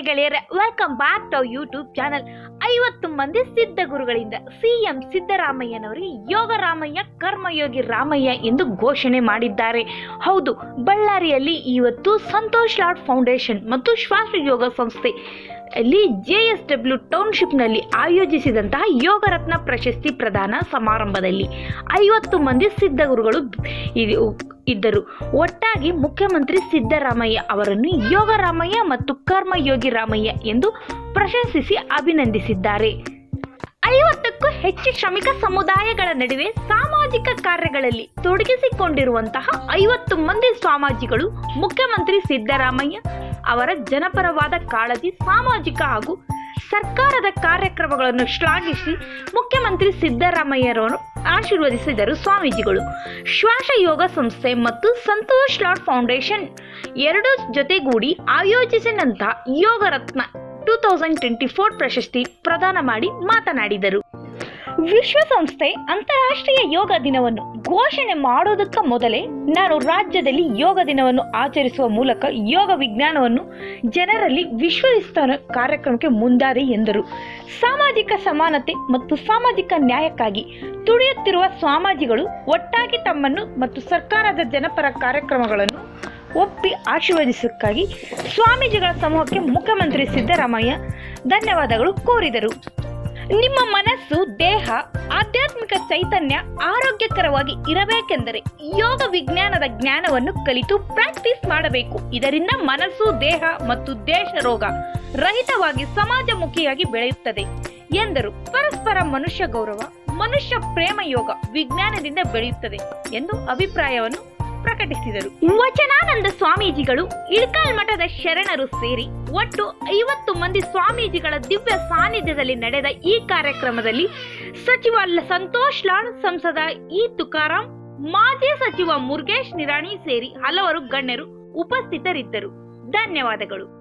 ಗೆಳೆಯರೆ welcome back to YouTube channel ಐವತ್ತು ಮಂದಿ ಸಿದ್ಧ ಗುರುಗಳಿಂದ ಸಿಎಂ ಸಿದ್ದರಾಮಯ್ಯನವರಿಗೆ ಯೋಗ ರಾಮಯ್ಯ, ಕರ್ಮಯೋಗಿ ರಾಮಯ್ಯ ಎಂದು ಘೋಷಣೆ ಮಾಡಿದ್ದಾರೆ. ಹೌದು, ಬಳ್ಳಾರಿಯಲ್ಲಿ ಇವತ್ತು ಸಂತೋಷ್ ಲಾಡ್ ಫೌಂಡೇಶನ್ ಮತ್ತು ಶ್ವಾಸ ಯೋಗ ಸಂಸ್ಥೆ ಅಲ್ಲಿ ಜೆ ಎಸ್ ಡಬ್ಲ್ಯೂ ಟೌನ್ಶಿಪ್ನಲ್ಲಿ ಆಯೋಜಿಸಿದಂತಹ ಯೋಗರತ್ನ ಪ್ರಶಸ್ತಿ ಪ್ರದಾನ ಸಮಾರಂಭದಲ್ಲಿ ಐವತ್ತು ಮಂದಿ ಸಿದ್ಧ ಗುರುಗಳು ಇದು- ಇದ್ದರು. ಒಟ್ಟಾಗಿ ಮುಖ್ಯಮಂತ್ರಿ ಸಿದ್ದರಾಮಯ್ಯ ಅವರನ್ನು ಯೋಗ ರಾಮಯ್ಯ ಮತ್ತು ಕರ್ಮಯೋಗಿ ರಾಮಯ್ಯ ಎಂದು ಪ್ರಶಂಸಿಸಿ ಅಭಿನಂದಿಸಿದ್ದಾರೆ. ಐವತ್ತಕ್ಕೂ ಹೆಚ್ಚು ಶ್ರಮಿಕ ಸಮುದಾಯಗಳ ನಡುವೆ ಸಾಮಾಜಿಕ ಕಾರ್ಯಗಳಲ್ಲಿ ತೊಡಗಿಸಿಕೊಂಡಿರುವಂತಹ ಐವತ್ತು ಮಂದಿ ಸ್ವಾಮಾಜಿಗಳು ಮುಖ್ಯಮಂತ್ರಿ ಸಿದ್ದರಾಮಯ್ಯ ಅವರ ಜನಪರವಾದ ಕಾಳಜಿ, ಸಾಮಾಜಿಕ ಹಾಗೂ ಸರ್ಕಾರದ ಕಾರ್ಯಕ್ರಮಗಳನ್ನು ಶ್ಲಾಘಿಸಿ ಮುಖ್ಯಮಂತ್ರಿ ಸಿದ್ದರಾಮಯ್ಯರವರು ಆಶೀರ್ವದಿಸಿದರು ಸ್ವಾಮೀಜಿಗಳು. ಶ್ವಾಸ ಯೋಗ ಸಂಸ್ಥೆ ಮತ್ತು ಸಂತೋಷ್ ಲಾಡ್ ಫೌಂಡೇಶನ್ ಎರಡು ಜೊತೆಗೂಡಿ ಆಯೋಜಿಸಿದಂತಹ ಯೋಗ ರತ್ನ ಟೂ ತೌಸಂಡ್ ಟ್ವೆಂಟಿ ಫೋರ್ ಪ್ರಶಸ್ತಿ ಪ್ರದಾನ ಮಾಡಿ ಮಾತನಾಡಿದರು. ವಿಶ್ವಸಂಸ್ಥೆ ಅಂತಾರಾಷ್ಟ್ರೀಯ ಯೋಗ ದಿನವನ್ನು ಘೋಷಣೆ ಮಾಡೋದಕ್ಕೆ ಮೊದಲೇ ನಾನು ರಾಜ್ಯದಲ್ಲಿ ಯೋಗ ದಿನವನ್ನು ಆಚರಿಸುವ ಮೂಲಕ ಯೋಗ ವಿಜ್ಞಾನವನ್ನು ಜನರಲ್ಲಿ ವಿಶ್ವವಿಸ್ತಾನ ಕಾರ್ಯಕ್ರಮಕ್ಕೆ ಮುಂದಾದೆ ಎಂದರು. ಸಾಮಾಜಿಕ ಸಮಾನತೆ ಮತ್ತು ಸಾಮಾಜಿಕ ನ್ಯಾಯಕ್ಕಾಗಿ ತುಡಿಯುತ್ತಿರುವ ಸ್ವಾಮಾಜಿಗಳು ಒಟ್ಟಾಗಿ ತಮ್ಮನ್ನು ಮತ್ತು ಸರ್ಕಾರದ ಜನಪರ ಕಾರ್ಯಕ್ರಮಗಳನ್ನು ಒಪ್ಪಿ ಆಶೀರ್ವದಿಸಕ್ಕಾಗಿ ಸ್ವಾಮೀಜಿಗಳ ಸಮೂಹಕ್ಕೆ ಮುಖ್ಯಮಂತ್ರಿ ಸಿದ್ದರಾಮಯ್ಯ ಧನ್ಯವಾದಗಳು ಕೋರಿದರು. ನಿಮ್ಮ ಮನಸ್ಸು, ದೇಹ, ಆಧ್ಯಾತ್ಮಿಕ ಚೈತನ್ಯ ಆರೋಗ್ಯಕರವಾಗಿ ಇರಬೇಕೆಂದರೆ ಯೋಗ ವಿಜ್ಞಾನದ ಜ್ಞಾನವನ್ನು ಕಲಿತು ಪ್ರಾಕ್ಟೀಸ್ ಮಾಡಬೇಕು. ಇದರಿಂದ ಮನಸ್ಸು, ದೇಹ ಮತ್ತು ದೇಶ ರೋಗ ರಹಿತವಾಗಿ ಸಮಾಜಮುಖಿಯಾಗಿ ಬೆಳೆಯುತ್ತದೆ ಎಂದರು. ಪರಸ್ಪರ ಮನುಷ್ಯ ಗೌರವ, ಮನುಷ್ಯ ಪ್ರೇಮ ಯೋಗ ವಿಜ್ಞಾನದಿಂದ ಬೆಳೆಯುತ್ತದೆ ಎಂದು ಅಭಿಪ್ರಾಯವನ್ನು ಪ್ರಕಟಿಸಿದರು. ವಚನಾನಂದ ಸ್ವಾಮೀಜಿಗಳು ಇಳಕಲ್ ಮಠದ ಶರಣರು ಸೇರಿ ಒಟ್ಟು ಐವತ್ತು ಮಂದಿ ಸ್ವಾಮೀಜಿಗಳ ದಿವ್ಯ ಸಾನ್ನಿಧ್ಯದಲ್ಲಿ ನಡೆದ ಈ ಕಾರ್ಯಕ್ರಮದಲ್ಲಿ ಸಚಿವ ಸಂತೋಷ್ ಲಾಲ್, ಸಂಸದ ಇ. ತುಕಾರಾಂ, ಮಾಜಿ ಸಚಿವ ಮುರುಗೇಶ್ ನಿರಾಣಿ ಸೇರಿ ಹಲವರು ಗಣ್ಯರು ಉಪಸ್ಥಿತರಿದ್ದರು. ಧನ್ಯವಾದಗಳು.